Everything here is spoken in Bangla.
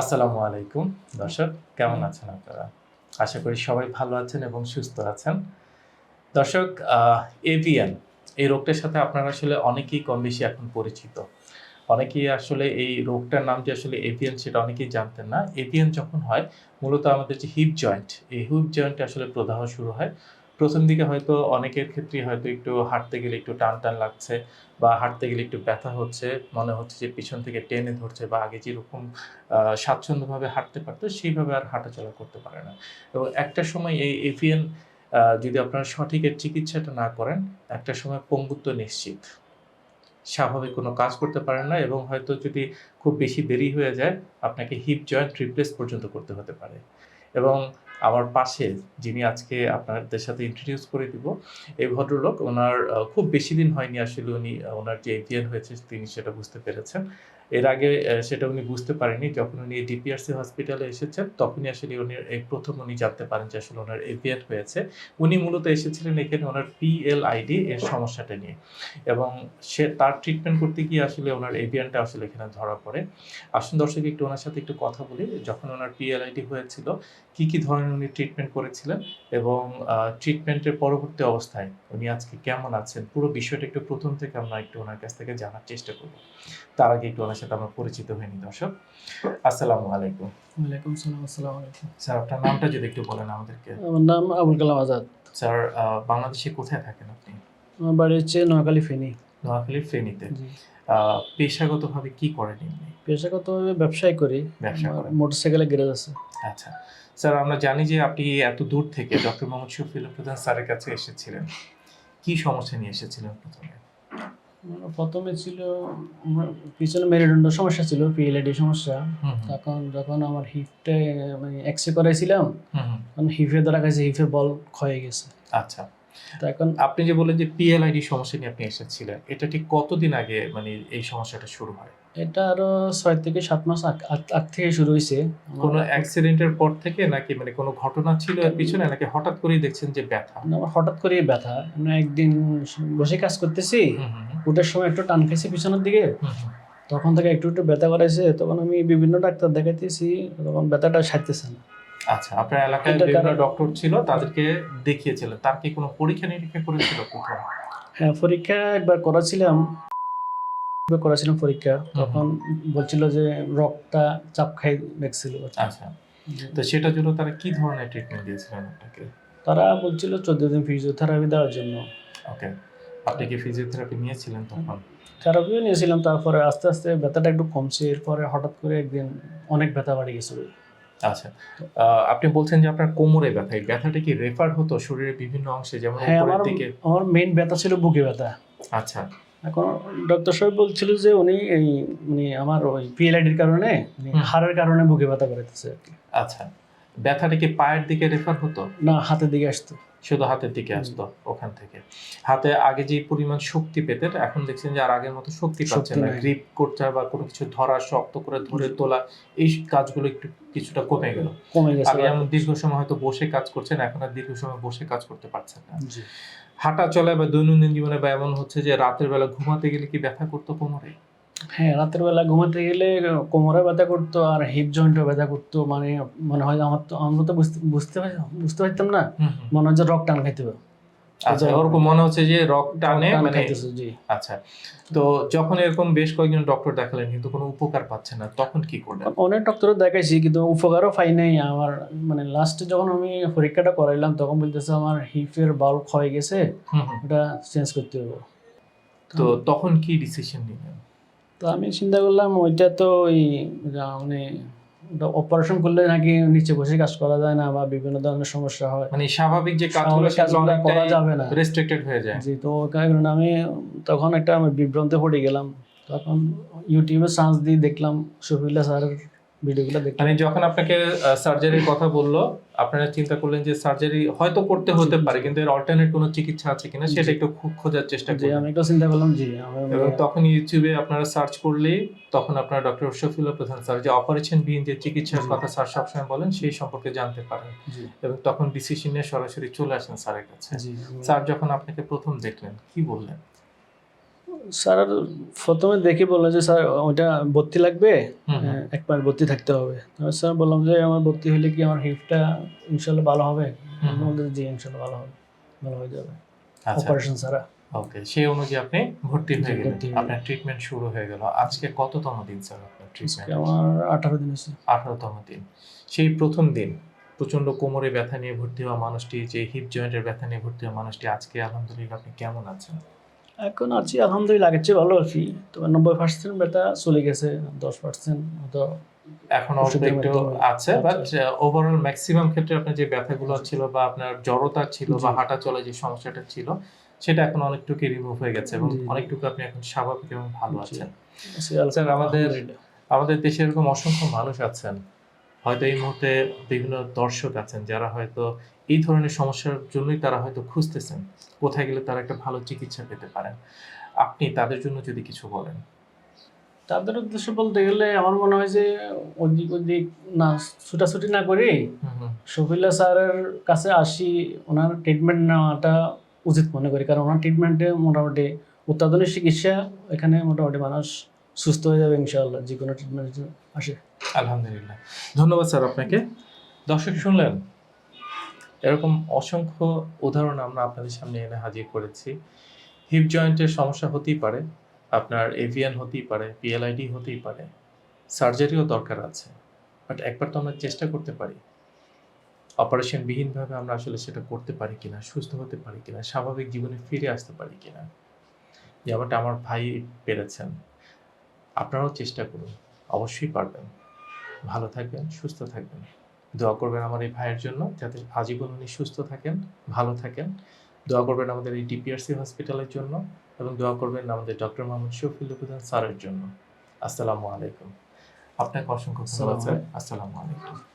আসসালামু আলাইকুম দর্শক, কেমন আছেন আপনারা? আশা করি সবাই ভালো আছেন এবং সুস্থ আছেন। দর্শক এভিয়ান, এই রোগটার সাথে আপনারা আসলে অনেকেই কম বেশি এখন পরিচিত। অনেকেই আসলে এই রোগটার নাম যে আসলে এভিয়ান সেটা অনেকেই জানতেন না। এভিয়ান যখন হয়, মূলত আমাদের যে হিপ জয়েন্ট এই হিপ জয়েন্টে আসলে প্রদাহ শুরু হয়। প্রথম দিকে হয়তো অনেকের ক্ষেত্রে হয়তো একটু হাঁটতে গেলে একটু টান টান লাগছে বা হাঁটতে গেলে একটু ব্যথা হচ্ছে, মনে হচ্ছে যে পিছন থেকে টেনে ধরছে বা আগে যেরকম স্বাচ্ছন্দ্যভাবে হাঁটতে পারতো, সেইভাবে আর হাঁটাচলা করতে পারে না। এবং একটা সময় এই এভিয়ান যদি আপনারা সঠিক এর চিকিৎসাটা না করেন, একটা সময় পঙ্গুত্ব নিশ্চিত। স্বাভাবিক কোনো কাজ করতে পারেন না এবং হয়তো যদি খুব বেশি দেরি হয়ে যায়, আপনাকে হিপ জয়েন্ট রিপ্লেস পর্যন্ত করতে হতে পারে। এবং আমার পাশে যিনি আজকে আপনাদের সাথে ইন্ট্রোডিউস করে দিব, এই ভদ্রলোক, ওনার খুব বেশি দিন হয়নি আসলে উনি ওনার যে এভিয়ান হয়েছে তিনি সেটা বুঝতে পেরেছেন। এর আগে সেটা উনি বুঝতে পারেনি যখন উনি ডিপিআরসি হসপিটালে এসেছেন, তখনই আসলে উনি এই প্রথম উনি জানতে পারেন যে আসলে ওনার এভিয়ান হয়েছে। উনি মূলত এসেছিলেন এখানে ওনার পিএলআইডি এর সমস্যাটা নিয়ে। এবং সে, তার ট্রিটমেন্ট করতে গিয়ে আসলে ওনার এভিয়ানটা আসলে এখানে ধরা পড়ে। আসুন দর্শক, একটু ওনার সাথে একটু কথা বলি। যখন ওনার পিএলআইডি হয়েছিল, কি কি ধরনের উনি ট্রিটমেন্ট করেছিলেন? এবং ট্রিটমেন্টের পরবর্তী অবস্থায় উনি আজকে কেমন আছেন? পুরো বিষয়টা একটু প্রথম থেকে আমরা একটু ওনার কাছ থেকে জানার চেষ্টা করব। তার আগে একটু ওনার সাথে আমরা পরিচিত হয়নি দর্শক। আসসালামু আলাইকুম। ওয়ালাইকুম সালাম আসসালামু আলাইকুম। স্যার আপনার নামটা যদি একটু বলেন আমাদেরকে। আমার নাম আবুল কালাম আজাদ। স্যার বাংলাদেশে কোথায় থাকেন আপনি? আমার বাড়ি হচ্ছে নোয়াখালী ফেনী। নোয়াখালীর ফেনীতে। পেশাগতভাবে কি করেন এমনি পেশাগতভাবে ব্যবসায় করি। ব্যবসা করেন। মোটরসাইকেলের গ্যারেজ আছে। আচ্ছা। স্যার আমরা জানি যে আপনি এত দূর থেকে ডক্টর মোহাম্মদ শফিউল প্রধান স্যারের কাছে এসেছিলেন। কি সমস্যা নিয়ে এসেছিলেন প্রথমে? প্রথমে ছিল পিছনে মেরুদণ্ড সমস্যা ছিল পিএলআইডি সমস্যা। তখন যখন আমার হিপটা মানে এক্সরে করাইছিলাম তখন হিপে ধরা গেছে হিপে বল ক্ষয়ে গেছে। আচ্ছা। তো এখন আপনি যে বললেন যে পিএলআইডি সমস্যা নিয়ে আপনি এসেছিলেন এটা ঠিক কতদিন আগে মানে এই সমস্যাটা শুরু হয়? এটা আরও ছয় থেকে সাত মাস আগ- থেকে শুরু হয়েছে। কোনো অ্যাক্সিডেন্টের পর থেকে নাকি মানে কোনো ঘটনা ছিল এর পিছনে নাকি হঠাৎ করেই দেখছেন যে ব্যথা? আমার হঠাৎ করে ব্যথা। একদিন বসে কাজ করতেছি উঠার সময় একটু টান খাইছি পিছনের দিকে। তখন থেকে একটু একটু ব্যথা করাইছে তখন আমি বিভিন্ন ডাক্তার দেখাইতেছি তখন ব্যথাটা সারতেছে না। আচ্ছা আপনার এলাকায় বিভিন্ন ডক্টর ছিল তাদেরকে দেখিয়েছিলেন তার কি কোনো পরীক্ষা নিরীক্ষা করেছিল কোথাও হ্যাঁ পরীক্ষা একবার করাছিলাম। একবার করাছিলাম পরীক্ষা। তখন বলছিল যে রক্তটা চাপ খাই দেখছিল। আচ্ছা। তো সেটার জন্য তারা কি ধরনের ট্রিটমেন্ট দিয়েছিলেন আপনাকে? তারা বলছিল চোদ্দ দিন ফিজিওথেরাপি দেওয়ার জন্য। ওকে আপনি কি ফিজিওথেরাপি নিয়েছিলেন তখন? থেরাপিও নিয়েছিলাম তারপরে আস্তে আস্তে ব্যথাটা একটু কমছে। এরপরে হঠাৎ করে একদিন অনেক ব্যথা বাড়ি গেছিল। আচ্ছা। আপনি বলছেন যে আপনার কোমরে ব্যথা এই ব্যথাটা কি রেফার হতো শরীরের বিভিন্ন অংশে? যেমন হ্যাঁ উপরের দিকে? আমার মেইন ব্যথা ছিল বুকে ব্যথা। আচ্ছা। এখন ডক্টর সাহেব বলছিল যে উনি এই মানে আমার ওই পিএলআইডির কারণে। হাড়ের কারণে বুকে ব্যথা করাইতেছে আচ্ছা। ব্যথাটা কি পায়ের দিকে রেফার হতো? না হাতের দিকে আসতো। শুধু হাতের দিকে আসতো ওখান থেকে। হাতে আগে যে পরিমাণ শক্তি পেতেন এখন দেখছেন যে আর আগের মতো শক্তি পাচ্ছেন না। গ্রিপ করতে বা কোনো কিছু ধরা শক্ত করে ধরে তোলা এই কাজগুলো একটু কিছুটা কমে গেল। কমে গেছে। আগে যেমন দীর্ঘ সময় হয়তো বসে কাজ করছেন এখন আর দীর্ঘ সময় বসে কাজ করতে পারছেন না। হাঁটা চলা বা দৈনন্দিন জীবনে বা এমন হচ্ছে যে রাতের বেলা ঘুমাতে গেলে কি ব্যথা করতো কোমরে? হ্যাঁ রাতের বেলা ঘুমাতে গেলে কোমরে ব্যথা করতো আর হিপ জয়েন্টও ব্যথা করতো। মানে মনে হয় আমার তো আমরা তো বুঝতে বুঝতে পারতাম না। মনে হয় যে রক টান খাইতে হবে। আচ্ছা ওরকম মনে হচ্ছে যে রক টানে মানে আচ্ছা তো যখন এরকম বেশ কয়েকজন ডক্টর দেখালেন কিন্তু কোনো উপকার পাচ্ছেন না তখন কি করলেন? অনেক ডক্টর দেখাইছি কিন্তু উপকারও পাই নাই। আমার মানে লাস্টে যখন আমি পরীক্ষাটা করাইলাম তখন বলতেছে আমার হিপের বাল ক্ষয়ে গেছে। ওটা চেঞ্জ করতে হবে। তো তখন কি ডিসিশন নিলেন? তো আমি চিন্তা করলাম ওইটা তো ওই মানে অপারেশন করলে নাকি নিচে বসে কাজ করা যায় না বা বিভিন্ন ধরনের সমস্যা হয়। মানে স্বাভাবিক যে কাজগুলো সেগুলো করা যাবে না। রেস্ট্রিক্টেড হয়ে যায়। জি তো কারণ কারণে আমি তখন একটা আমি বিভ্রান্তে পড়ে গেলাম। তখন ইউটিউবে সার্চ দিয়ে দেখলাম শফিল্লা স্যারের ভিডিওগুলো মানে যখন আপনাকে সার্জারির কথা বলল আপনারা চিন্তা করলেন যে সার্জারি হয়তো করতে হতে পারে কিন্তু এর অল্টারনেট কোনো চিকিৎসা আছে কিনা সেটা একটু খোঁজার চেষ্টা করলেন আমি একটা চিন্তা করলাম জি এবং তখন ইউটিউবে আপনারা সার্চ করলেই তখন আপনারা ডক্টর শফিউল্লাহ প্রধান স্যার যে অপারেশন বিহীন যে চিকিৎসার কথা স্যার সবসময় বলেন সেই সম্পর্কে জানতে পারেন। এবং তখন ডিসিশন নিয়ে সরাসরি চলে আসেন স্যারের কাছে। স্যার যখন আপনাকে প্রথম দেখলেন কি বললেন? স্যার প্রথমে দেখে বলল যে স্যার ওইটা ভর্তি লাগবে। হ্যাঁ, একবার ভর্তি থাকতে হবে। তারপর স্যার বললাম যে আমার ভর্তি হলে কি আমার হিপটা ইনশাল্লাহ ভালো হবে। বলতে জি ইনশাল্লাহ ভালো হবে ভালো হয়ে যাবে। আচ্ছা। অপারেশন ছাড়া ওকে সেই অনুযায়ী আপনি ভর্তি হয়ে গেলেন। আপনার ট্রিটমেন্ট শুরু হয়ে গেল। আজকে কততম দিন স্যার আপনার ট্রিটমেন্ট আমার আঠারো দিন হয়েছে। আঠারোতম দিন। সেই প্রথম দিন প্রচণ্ড কোমরে ব্যথা নিয়ে ভর্তি হওয়া মানুষটি যে হিপ জয়েন্টের ব্যথা নিয়ে ভর্তি হওয়া মানুষটি আজকে আলহামদুলিল্লাহ আপনি কেমন আছেন? এখন আছি আলহামদুলিল্লাহ আগের চেয়ে ভালো আছি। তবে নব্বই পার্সেন্ট ব্যথা চলে গেছে দশ পার্সেন্ট মতো এখন একটু আছে বাট ওভারঅল ম্যাক্সিমাম ক্ষেত্রে আপনার যে ব্যথাগুলো ছিল বা আপনার জড়তা ছিল বা হাঁটা চলে যে সমস্যাটা ছিল সেটা এখন অনেকটুকু রিমুভ হয়ে গেছে এবং। অনেকটুকু আপনি এখন স্বাভাবিক এবং ভালো আছেন। স্যার, আমাদের- আমাদের দেশে এরকম অসংখ্য মানুষ আছেন। হয়তো এই মুহূর্তে বিভিন্ন দর্শক আছেন যারা হয়তো এই ধরনের সমস্যার জন্যই তারা হয়তো খুঁজতেছেন কোথায় গেলে তারা একটা ভালো চিকিৎসা পেতে পারেন। আপনি তাদের জন্য যদি কিছু বলেন। তাদের উদ্দেশ্য বলতে গেলে আমার মনে হয় যে ওদিক ওদিক না ছুটাছুটি না করে শফিল্লা স্যারের কাছে আসি ওনার ট্রিটমেন্ট নেওয়াটা উচিত মনে করি। কারণ ওনার ট্রিটমেন্টে মোটামুটি অত্যাধুনিক চিকিৎসা এখানে মোটামুটি মানুষ সুস্থ হয়ে যাবে ইনশাআল্লাহ যে কোনো ট্রিটমেন্ট আসে আলহামদুলিল্লাহ। ধন্যবাদ স্যার আপনাকে। দর্শক শুনলেন এরকম অসংখ্য উদাহরণ আমরা আপনাদের সামনে এনে হাজির করেছি। হিপ জয়েন্টের সমস্যা হতেই পারে, আপনার এভিয়ান হতেই পারে পিএলআইডি হতেই পারে সার্জারিও দরকার আছে। বাট একবার তো আমরা চেষ্টা করতে পারি। অপারেশন বিহীনভাবে আমরা আসলে সেটা করতে পারি কিনা, সুস্থ হতে পারি কিনা, স্বাভাবিক জীবনে ফিরে আসতে পারি কিনা, যেমনটা আমার ভাই পেরেছেন, আপনারাও চেষ্টা করুন, অবশ্যই পারবেন। ভালো থাকবেন, সুস্থ থাকবেন। দোয়া করবেন আমার এই ভাইয়ের জন্য যাতে আজীবন উনি সুস্থ থাকেন ভালো থাকেন। দোয়া করবেন আমাদের এই ডিপিআরসি হসপিটালের জন্য এবং দোয়া করবেন আমাদের ডক্টর মোহাম্মদ শফিল উদ্দিন স্যারের জন্য। আসসালামু আলাইকুম। আপনাকে অসংখ্য ধন্যবাদ স্যার। আসসালামু আলাইকুম।